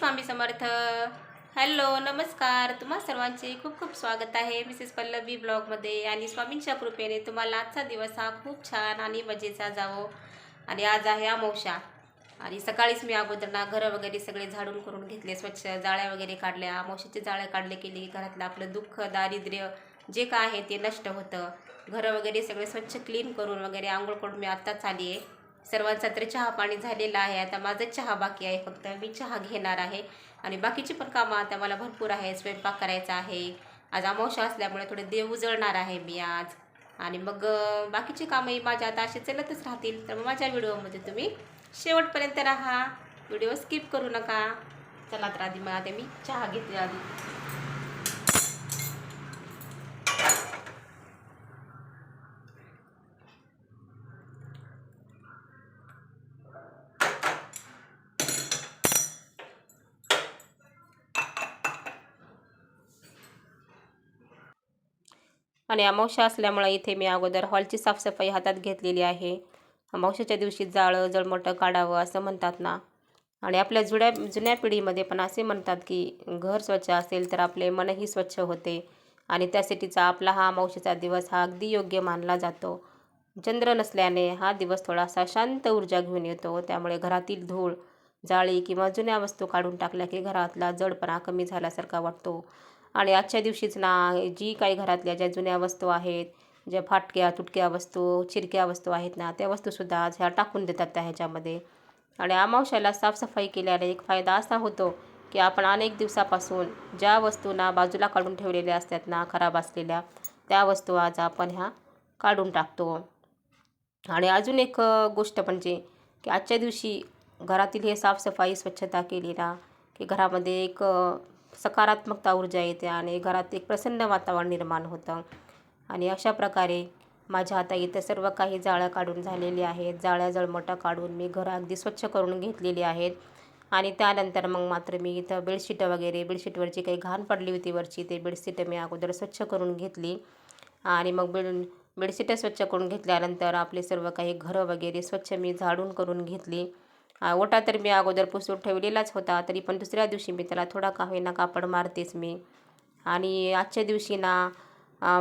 Swami Samarth. Hello नमस्कार. तुम्हा सर्वांचे खूप खूप स्वागत आहे मिसेस पल्लवी ब्लॉगमध्ये आणि स्वामींच्या कृपेने तुम्हाला आजचा दिवस हा खूप छान आणि मजेचा जावो. आणि आज आहे अमावस्या. आणि सकाळीच मी अगोदर ना घरं वगैरे सगळे झाडून करून घेतले स्वच्छ जाळ्या वगैरे काढल्या. अमावस्याचे जाळ्या काढले केली घरातलं आपलं दुःख दारिद्र्य जे काय आहे ते नष्ट होतं. घरं वगैरे सगळे स्वच्छ क्लीन करून वगैरे आंघोळ करून मी आत्ताच आली आहे सर्वांचा तर चहा पाणी झालेला आहे. आता माझं चहा बाकी आहे. फक्त मी चहा घेणार आहे. आणि बाकीची पण कामं आता मला भरपूर आहे. स्वयंपाक करायचा आहे. आज अमावशा असल्यामुळे थोडे देव उजळणार आहे मी आज. आणि मग बाकीची कामंही माझ्या आता असे चलतच राहतील. तर मग माझ्या व्हिडिओमध्ये तुम्ही शेवटपर्यंत राहा. व्हिडिओ स्किप करू नका. चला तर आधी मग आता मी चहा घेते आधी. आणि अमावश्या असल्यामुळे इथे मी अगोदर हॉलची साफसफाई हातात घेतलेली आहे. अमावस्याच्या दिवशी जाळं जळमटं काढावं असं म्हणतात ना. आणि आपल्या जुड्या जुन्या पिढीमध्ये पण असे म्हणतात की घर स्वच्छ असेल तर आपले मनही स्वच्छ होते. आणि त्यासाठीचा आपला हा अमावस्याचा दिवस हा अगदी योग्य मानला जातो. चंद्र नसल्याने हा दिवस थोडासा शांत ऊर्जा घेऊन येतो. त्यामुळे घरातील धूळ जाळी किंवा जुन्या वस्तू काढून टाकल्या की घरातला जडपणा कमी झाल्यासारखा वाटतो. आणि आजच्या दिवशीच ना जी काही घरातल्या ज्या जुन्या वस्तू आहेत ज्या फाटक्या तुटक्या वस्तू चिरक्या वस्तू आहेत ना त्या वस्तूसुद्धा आज ह्या टाकून देतात त्या ह्याच्यामध्ये. आणि अमावश्याला साफसफाई केल्याने एक फायदा असा होतो की आपण अनेक दिवसापासून ज्या वस्तूंना बाजूला काढून ठेवलेल्या असतात ना खराब असलेल्या त्या वस्तू आज आपण ह्या काढून टाकतो. आणि अजून एक गोष्ट म्हणजे की आजच्या दिवशी घरातील हे साफसफाई स्वच्छता केली ना की घरामध्ये एक सकारात्मकता ऊर्जा येते आणि घरात एक प्रसन्न वातावरण निर्माण होतं. आणि अशा प्रकारे माझ्या आता इथं सर्व काही जाळ्या काढून झालेली आहेत. जाळ्या जळमटा काढून मी घरं अगदी स्वच्छ करून घेतलेली आहेत. आणि त्यानंतर मग मात्र मी इथं बेडशीटं वगैरे बेडशीटवरची काही घाण पडली होती वरची ते बेडशीटं मी अगोदर स्वच्छ करून घेतली. आणि मग बेड बेडशीटं स्वच्छ करून घेतल्यानंतर आपले सर्व काही घरं वगैरे स्वच्छ मी झाडून करून घेतली. ओटा तर मी अगोदर पुसून ठेवलेलाच होता तरी पण दुसऱ्या दिवशी मी त्याला थोडा का होईना कापड मारतेच मी. आणि आजच्या दिवशी ना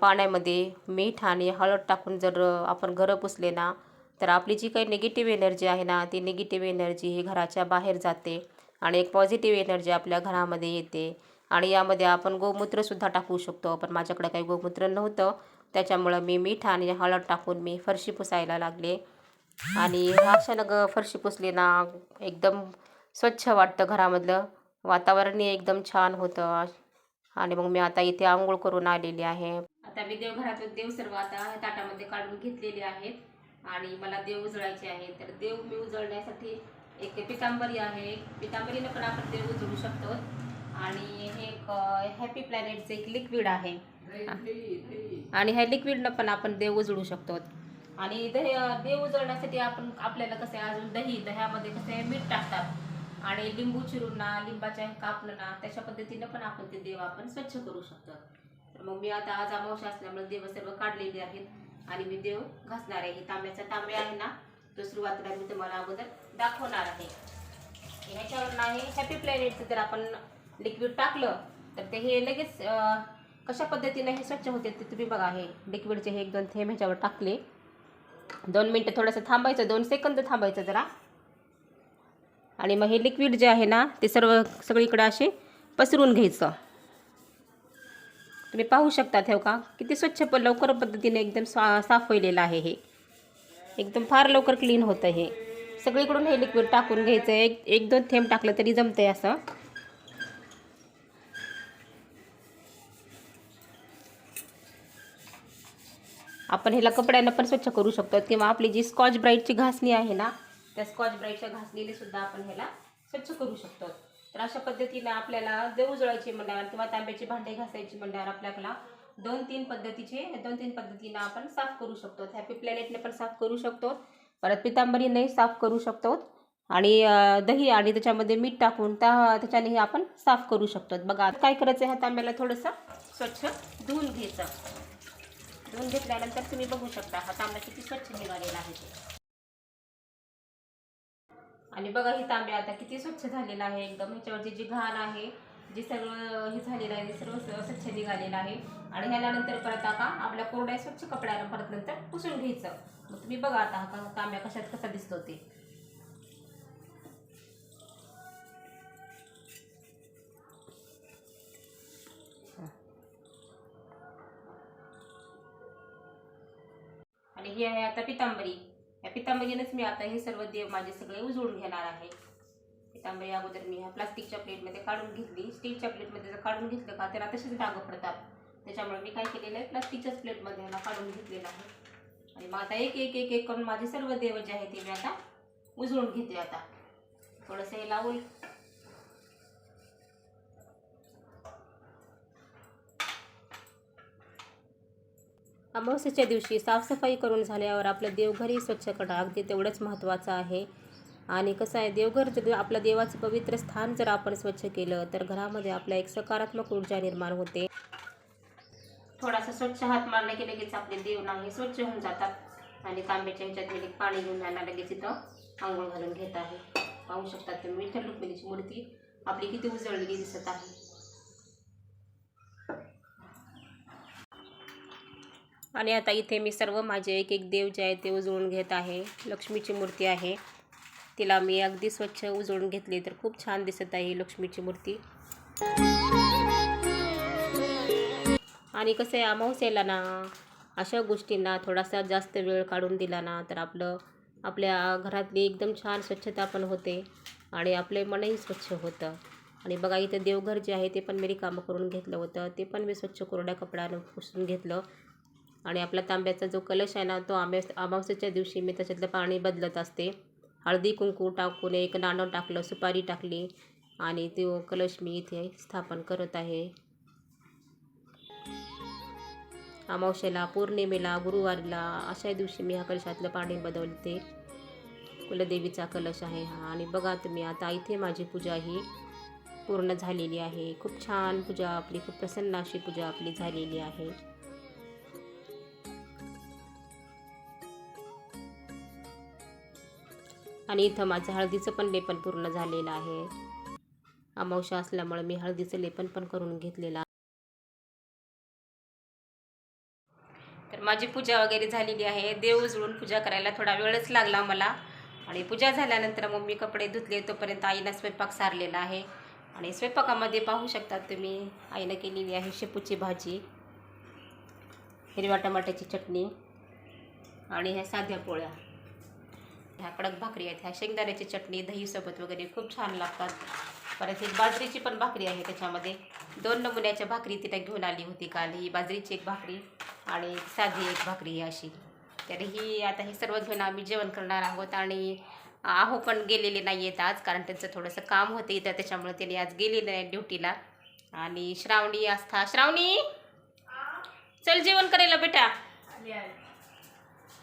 पाण्यामध्ये मीठ आणि हळद टाकून जर आपण घरं पुसले ना तर आपली जी काही निगेटिव्ह एनर्जी आहे ना ती निगेटिव्ह एनर्जी ही घराच्या बाहेर जाते आणि एक पॉझिटिव्ह एनर्जी आपल्या घरामध्ये येते. आणि यामध्ये आपण गोमूत्रसुद्धा टाकू शकतो पण माझ्याकडे काही गोमूत्र नव्हतं. त्याच्यामुळं मी मीठ आणि हळद टाकून मी फरशी पुसायला लागले. आणि अशानं ग फरशी पुसली ना एकदम स्वच्छ वाटतं घरामधलं. वातावरणही एकदम छान होतं. आणि मग मी आता इथे आंघोळ करून आलेली आहे. आता मी देवघरात देव सर्व आता ताटामध्ये काढून घेतलेले आहेत. आणि मला देव उजळायचे आहे तर देव मी उजळण्यासाठी एक पितांबरी आहे. पितांबरीनं पण आपण देव उजळू शकतो. आणि हे एक हॅपी प्लॅनेटचं एक लिक्विड आहे. आणि ह्या लिक्विडनं पण आपण देव उजळू शकतो. आणि दही देव उजळण्यासाठी आपण आपल्याला कसं आहे अजून दही दह्यामध्ये कसं आहे मीठ टाकतात आणि लिंबू चिरून ना लिंबाच्या कापणं ना तशा पद्धतीनं पण आपण ते देव आपण स्वच्छ करू शकतो. तर मग मी आता आज अमावशी असल्यामुळे देव सर्व काढलेले आहेत आणि मी देव घासणार आहे. तांब्याचा तांबे आहे ना तो सुरुवातीला मी तुम्हाला अगोदर दाखवणार आहे. ह्याच्यावर नाही हॅपी प्लॅनेटचं जर आपण लिक्विड टाकलं तर ते हे लगेच कशा पद्धतीने हे स्वच्छ होते ते तुम्ही बघा. हे लिक्विडचे हे एक दोन थेंब ह्याच्यावर टाकले. दोन मिनटं थोडंसं थांबायचं दोन सेकंद थांबायचं जरा. आणि मग हे लिक्विड जे आहे ना ते सर्व सगळीकडे असे पसरून घ्यायचं. तुम्ही पाहू शकता ठेव हो का? किती स्वच्छ प लवकर पद्धतीने एकदम स्वा साफ होईलेलं आहे हे. एकदम फार लवकर क्लीन होतं हे. सगळीकडून हे लिक्विड टाकून घ्यायचं. एक एक दोन थेंब टाकलं तरी जमतंय असं. आपण ह्याला कपड्यांना पण स्वच्छ करू शकतो. किंवा आपली जी स्कॉच ब्राईटची घासणी आहे ना त्या स्कॉच ब्राईटच्या घासणीने सुद्धा आपण ह्याला स्वच्छ करू शकतो. तर अशा पद्धतीनं आपल्याला देव उजळायची म्हणल्यावर किंवा तांब्याची भांडे घासायची म्हणल्यावर आपल्याला दोन तीन पद्धतीचे दोन तीन पद्धतीनं आपण साफ करू शकतो. हॅपी प्लॅनेटने पण साफ करू शकतो. परत पितांबरीने साफ करू शकतो. आणि दही आणि त्याच्यामध्ये मीठ टाकून त्या त्याच्यानेही आपण साफ करू शकतो. बघा काय करायचं ह्या तांब्याला थोडंसं स्वच्छ धुवून घ्यायचं. धुवून घेतल्यानंतर तुम्ही बघू शकता हा तांबडा किती स्वच्छ निघालेला आहे. ते आणि बघा ही तांबे आता किती स्वच्छ झालेला आहे. एकदम ह्याच्यावरची जी घाण आहे जे सगळं हे झालेलं आहे ते सर्व स्वच्छ निघालेलं आहे. आणि ह्यानंतर परत आता आपल्या कोरड्या स्वच्छ कपड्याला परत नंतर पुसून घ्यायचं. मग तुम्ही बघा आता हा का- तांब्या कशात कसा दिसतो ते. आणि ही आहे आता पितांबरी. या पितांबरीनेच मी आता हे सर्व देव माझे सगळे उजळून घेणार आहे. पितांबरी अगोदर मी ह्या प्लास्टिकच्या प्लेटमध्ये काढून घेतली. स्टीलच्या प्लेटमध्ये जर काढून घेतलं का त्याला तसेच डाग पडतात. त्याच्यामुळे मी काय केलेलं आहे प्लास्टिकच्याच प्लेटमध्ये ह्याला काढून घेतलेलं आहे. आणि मग आता एक एक एक एक करून माझे सर्व देव जे आहे ते मी आता उजळून घेते आता. थोडंसं हे लावून अमावस्येच्या दिवशी साफसफाई करून झाल्यावर आपलं देवघरही स्वच्छ करणं अगदी तेवढंच महत्त्वाचं आहे. आणि कसं आहे देवघर जर आपलं देवाचं पवित्र स्थान जर आपण स्वच्छ केलं तर घरामध्ये आपल्या एक सकारात्मक ऊर्जा निर्माण होते. थोडासा स्वच्छ हात मारले की लगेच आपले देव नाही स्वच्छ होऊन जातात. आणि तांब्याच्या ह्याच्यात मी पाणी घेऊन जाणार लगेच इथं आंघोळ घालून घेत आहे. पाहू शकतात तुम्ही विठ्ठल रुक्मिणीची मूर्ती आपली किती उजळलेली दिसत आहे. आणि आता इथे मी सर्व माझे एक एक देव जे आहे ते उजळून घेत आहे. लक्ष्मीची मूर्ती आहे. तिला मी अगदी स्वच्छ उजळून घेतली तर खूप छान दिसत आहे ही लक्ष्मीची मूर्ती. आणि कसं आहे अमावस्याला ना अशा गोष्टींना थोडासा जास्त वेळ काढून दिला ना तर आपलं आपल्या घरातली एकदम छान स्वच्छता पण होते आणि आपले मनही स्वच्छ होतं. आणि बघा इथं देवघर जे आहे ते पण मी कामं करून घेतलं होतं. ते पण मी स्वच्छ कोरड्या कपड्यानं पुसून घेतलं. आणि आपला तांब्याचा जो कलश आहे ना तो आंब्या अमावस्याच्या दिवशी मी त्याच्यातलं पाणी बदलत असते. हळदी कुंकू टाकून एक नाणं टाकलं सुपारी टाकली आणि तो कलश मी इथे स्थापन करत आहे. अमावशेला पौर्णिमेला गुरुवारला अशा दिवशी मी ह्या कलशातलं पाणी बदलते. कुलदेवीचा कलश आहे हा. आणि बघा तुम्ही आता इथे माझी पूजा ही पूर्ण झालेली आहे. खूप छान पूजा आपली खूप प्रसन्न अशी पूजा आपली झालेली आहे. आणि इथं माझं हळदीचं पण लेपन पूर्ण झालेलं आहे. अमावशा असल्यामुळे मी हळदीचं लेपन पण करून घेतलेलं तर माझी पूजा वगैरे झालेली आहे. देव उजळून पूजा करायला थोडा वेळच लागला मला. आणि पूजा झाल्यानंतर मग मी कपडे धुतले. तोपर्यंत आईनं स्वयंपाक सारलेला आहे. आणि स्वयंपाकामध्ये पाहू शकतात तुम्ही आईनं केलेली आहे शेपूची भाजी हिरव्या टमाट्याची चटणी आणि ह्या साध्या पोळ्या. ह्या कडक भाकरी आहेत. ह्या शेंगदाण्याची चटणी दहीसोबत वगैरे खूप छान लागतात. परत ही बाजरीची पण भाकरी आहे त्याच्यामध्ये. दोन नमुन्याच्या भाकरी तिला घेऊन आली होती काल. ही बाजरीची एक भाकरी आणि साधी एक भाकरी ही अशी. तर ही आता हे सर्व घेऊन आम्ही जेवण करणार आहोत आणि आहो पण गेलेले नाही आहेत आज कारण त्यांचं थोडंसं काम होतं इथं त्याच्यामुळे त्यांनी आज गेलेले नाही ड्युटीला. आणि श्रावणी आस्था श्रावणी! चल जेवण करायला बेटा.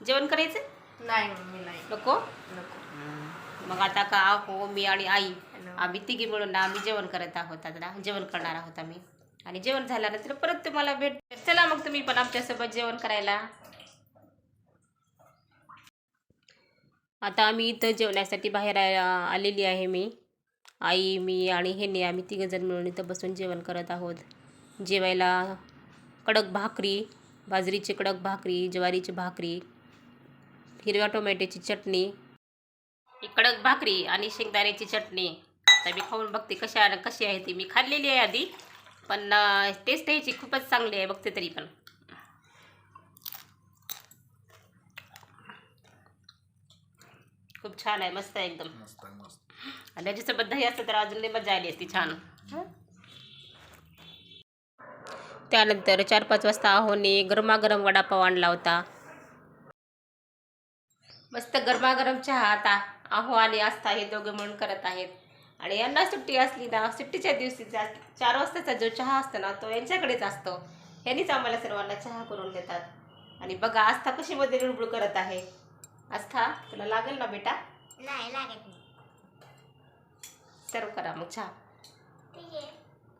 जेवण करायचं? नाही मम्मी नाही. नको? नको. मग आता का हो मी आणि आई आम्ही तिघी मिळून ना आम्ही जेवण करत आहोत आता जेवण करणार आहोत आम्ही. आणि जेवण झाल्यानंतर परत तुम्हाला भेट चला मग तुम्ही पण आमच्यासोबत जेवण करायला. आता आम्ही इथं जेवण्यासाठी बाहेर आलेली आहे मी. आई मी आणि हेने आम्ही तिघंजण मिळून इथं बसून जेवण करत आहोत. जेवायला कडक भाकरी बाजरीची कडक भाकरी ज्वारीची भाकरी हिरव्या टोमॅटोची चटणी ही कडक भाकरी आणि शेंगदाण्याची चटणी. आता मी खाऊन बघते कशा कशी आहे ती. मी खाल्लेली आहे आधी पण टेस्ट यायची खूपच चांगली आहे. बघते तरी पण. खूप छान आहे. मस्त आहे एकदम. आणि त्याच्यासोबत दही असतं तर अजून मजा आली असती छान. त्यानंतर चार पाच वाजता आहोने गरमागरम वडापाव आणला होता. मस्त गरमागरम चहा आता आहो आणि आस्था हे दोघं मिळून करत आहेत. आणि यांना सुट्टी असली ना सुट्टीच्या दिवशीचा चार वाजताचा जो चहा असतो ना तो यांच्याकडेच असतो. ह्यांनीच आम्हाला सर्वांना चहा करून देतात. आणि बघा आस्था कशी मध्ये रुळबुळ करत आहे. आस्था तुला लागेल ना बेटा? नाही लागत नाही. सर्व करा मग चहा.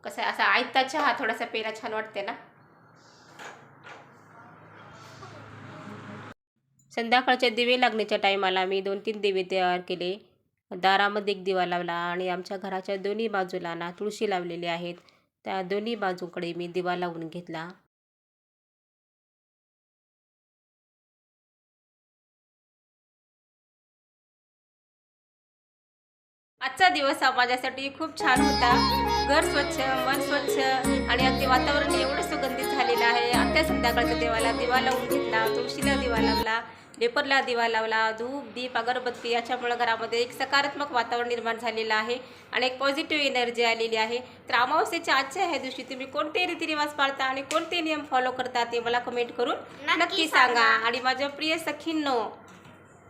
कसं असा आयता चहा थोडासा पेरा छान वाटते ना? संध्याकाळचे दिवे लागण्याच्या टायमाला मी दोन तीन दिवे तयार केले. दारामध्ये एक दिवा लावला आणि आमच्या घराच्या दोन्ही बाजूला ना तुळशी लावलेली आहेत. त्या दोन्ही बाजूकडे मी दिवा लावून घेतला. आजचा दिवस हा माझ्यासाठी खूप छान होता. घर स्वच्छ मन स्वच्छ आणि अगदी वातावरण एवढं सुगंधित झालेलं आहे. आता संध्याकाळच्या देवाला दिवा लावून घेतला तुळशीला दिवा लावला. पेपरला दिवा लावला धूप दीप अगरबत्ती याच्यामुळं घरामध्ये एक सकारात्मक वातावरण निर्माण झालेलं आहे आणि एक पॉझिटिव्ह एनर्जी आलेली आहे. तर अमावस्येच्या आजच्या ह्या दिवशी तुम्ही कोणते रीतिरिवाज पाळता आणि कोणते नियम फॉलो करता ते मला कमेंट करून नक्की सांगा. आणि माझ्या प्रिय सखींनो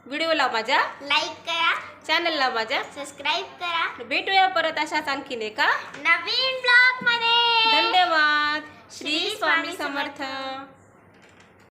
व्हिडिओला माझ्या लाईक करा. चॅनलला माझ्या सबस्क्राईब करा. भेटूया परत अशाच आणखीन एका नवीन ब्लॉगमध्ये. धन्यवाद. श्री स्वामी समर्थ.